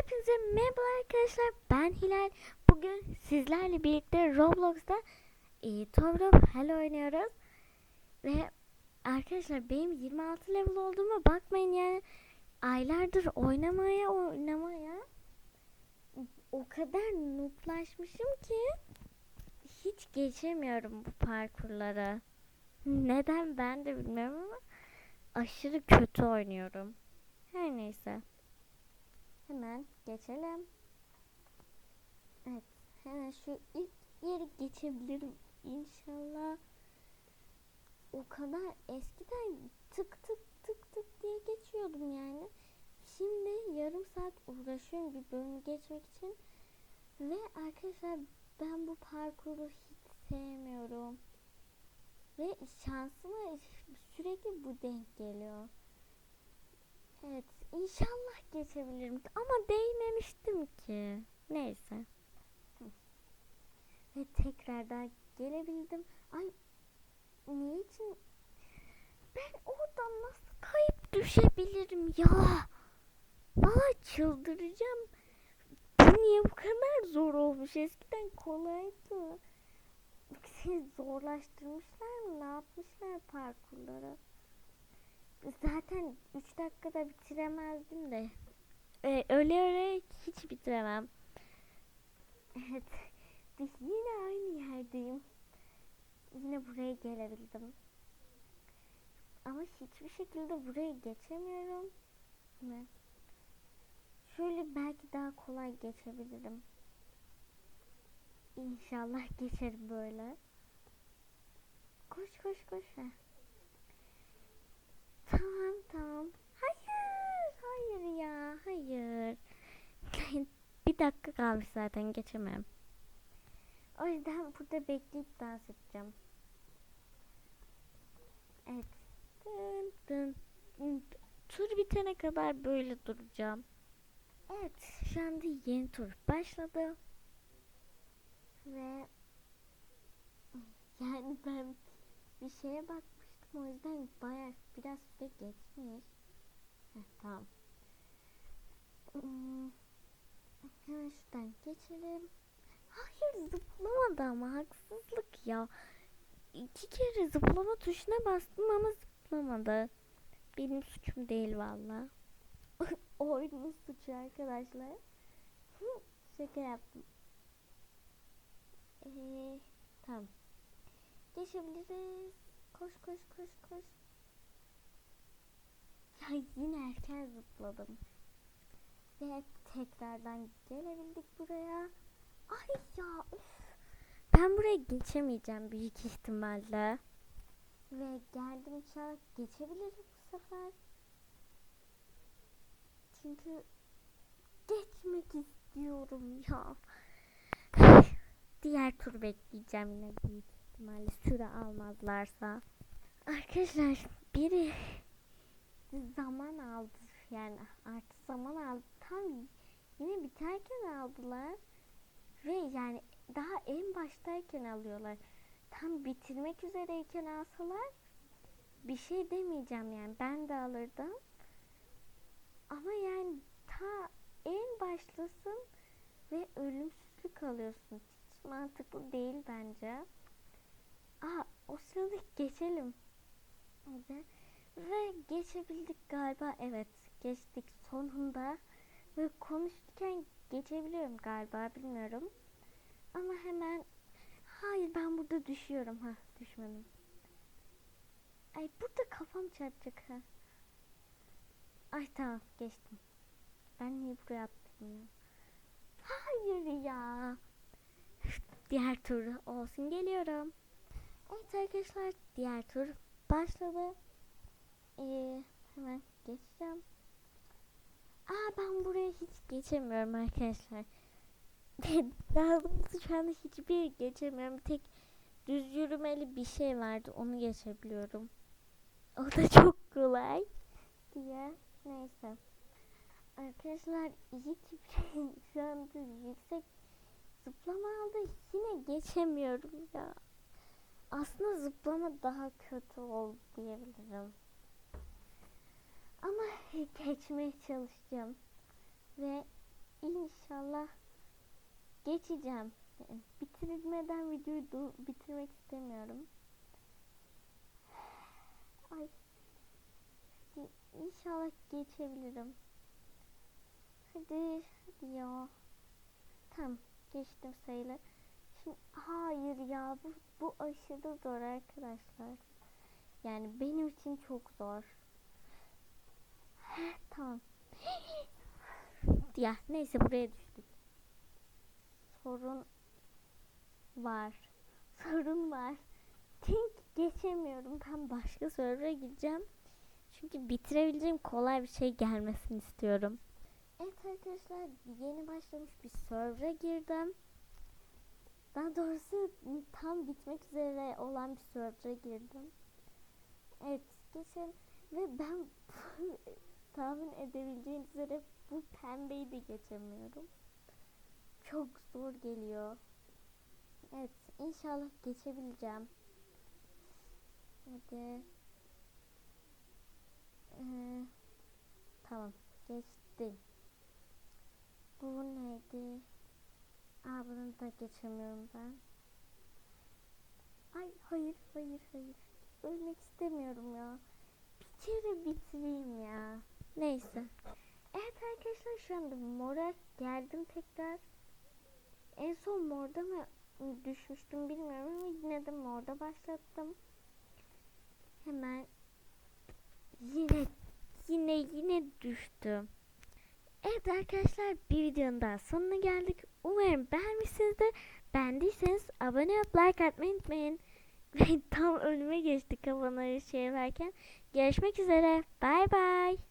Hepinize merhaba arkadaşlar. Ben Hilal. Bugün sizlerle birlikte Roblox'ta e, Top Hello oynuyoruz. Ve arkadaşlar benim 26 level olduğuma bakmayın yani aylardır oynamaya oynamaya o kadar nooblaşmışım ki hiç geçemiyorum bu parkurları. Neden ben de bilmiyorum ama aşırı kötü oynuyorum. Her neyse. Hemen geçelim. Evet. Hemen şu ilk yeri geçebilirim inşallah. O kadar eskiden tık tık tık tık diye geçiyordum yani. Şimdi yarım saat uğraşıyorum bir bölümü geçmek için. Ve arkadaşlar ben bu parkuru hiç sevmiyorum. Ve şansıma sürekli bu denk geliyor. Evet inşallah geçebilirim ama değmemiştim ki. Neyse. Ve tekrardan gelebildim. Ay niçin ben oradan nasıl kayıp düşebilirim ya? Valla çıldıracağım. Bu niye bu kadar zor olmuş? Eskiden kolaydı. Siz zorlaştırmışlar mı? Ne yapmışlar parkurları? Zaten 3 dakikada bitiremezdim de. Ee, öyle öyle hiç bitiremem. Evet. Yine aynı yerdeyim. Yine buraya gelebildim. Ama hiçbir şekilde buraya geçemiyorum. Ne? Şöyle belki daha kolay geçebilirim. İnşallah geçerim böyle. Koş koş koş. Heh. Tamam tamam. Hayır hayır ya hayır. bir dakika kalmış zaten geçemem. O yüzden burada bekleyip dans edeceğim. Evet. Dın dın dın. Tur bitene kadar böyle duracağım. Evet şu anda yeni tur başladı. Ve yani ben bir şeye bakmıştım o yüzden bayağı biraz süre geçmiş. Heh, tamam. Hmm, hemen şuradan geçelim. Hayır zıplamadı ama haksızlık ya. İki kere zıplama tuşuna bastım ama zıplamadı. Benim suçum değil valla. Oyunun suçu arkadaşlar. Şaka yaptım. Ee, tamam. Geçebiliriz. Koş koş koş koş. Ya yine erken zıpladım. Ve tekrardan gelebildik buraya. Ay ya üf. Ben buraya geçemeyeceğim büyük ihtimalle. Ve geldim inşallah geçebilirim bu sefer. Çünkü geçmek istiyorum ya. Diğer tur bekleyeceğim yine büyük ihtimalle süre almazlarsa. Arkadaşlar biri zaman aldı. Yani artık zaman aldı. Tam yine biterken aldılar. Ve yani daha en baştayken alıyorlar. Tam bitirmek üzereyken alsalar bir şey demeyeceğim yani. Ben de alırdım. Ama yani ta en başlasın ve ölümsüzlük alıyorsun. Hiç mantıklı değil bence Aa o sırada geçelim ve geçebildik galiba. Evet geçtik sonunda. Ve konuşurken geçebiliyorum galiba bilmiyorum. Ama hemen hayır ben burada düşüyorum. ha düşmedim. Ay burada kafam çarpacak ha. Ay tamam geçtim. Ben niye buraya attım ya? Hayır ya. Diğer tur olsun geliyorum. Evet arkadaşlar diğer tur başladı. Ee, hemen geçeceğim. Aa ben buraya hiç geçemiyorum arkadaşlar. Daha doğrusu şu anda hiçbir geçemiyorum. Tek düz yürümeli bir şey vardı. Onu geçebiliyorum. O da çok kolay. Diye. Neyse. Arkadaşlar iyi ki şu anda yüksek zıplama aldı. Yine geçemiyorum ya. Aslında zıplama daha kötü oldu diyebilirim. Ama geçmeye çalışacağım. Ve İnşallah geçeceğim. Yani bitirmeden videoyu bitirmek istemiyorum. Ay. İnşallah geçebilirim. Hadi, hadi ya. Tamam, geçtim sayılır. Şimdi hayır ya bu bu aşırı zor arkadaşlar. Yani benim için çok zor. Heh, tamam. ya neyse buraya düştük. Sorun var. Sorun var. Think geçemiyorum. Ben başka server'a gideceğim. Çünkü bitirebileceğim kolay bir şey gelmesini istiyorum. Evet arkadaşlar yeni başlamış bir server'a girdim. Daha doğrusu tam bitmek üzere olan bir server'a girdim. Evet geçen ve ben tahmin edebileceğiniz üzere bu pembeyi de geçemiyorum. Çok zor geliyor. Evet inşallah geçebileceğim. Hadi. Ee, tamam geçtim. Bu neydi? Aa bunu da geçemiyorum ben. Ay hayır hayır hayır. Ölmek istemiyorum ya. Bir kere bitireyim ya. Neyse. Evet arkadaşlar şu anda mora geldim tekrar. En son morda mı düşmüştüm bilmiyorum ama yine de morda başlattım. Hemen yine yine yine düştüm. Evet arkadaşlar bir videonun daha sonuna geldik. Umarım beğenmişsinizdir. Beğendiyseniz abone olup like atmayı unutmayın. Ve tam önüme geçti kafanı şey yaparken. Görüşmek üzere. Bay bay.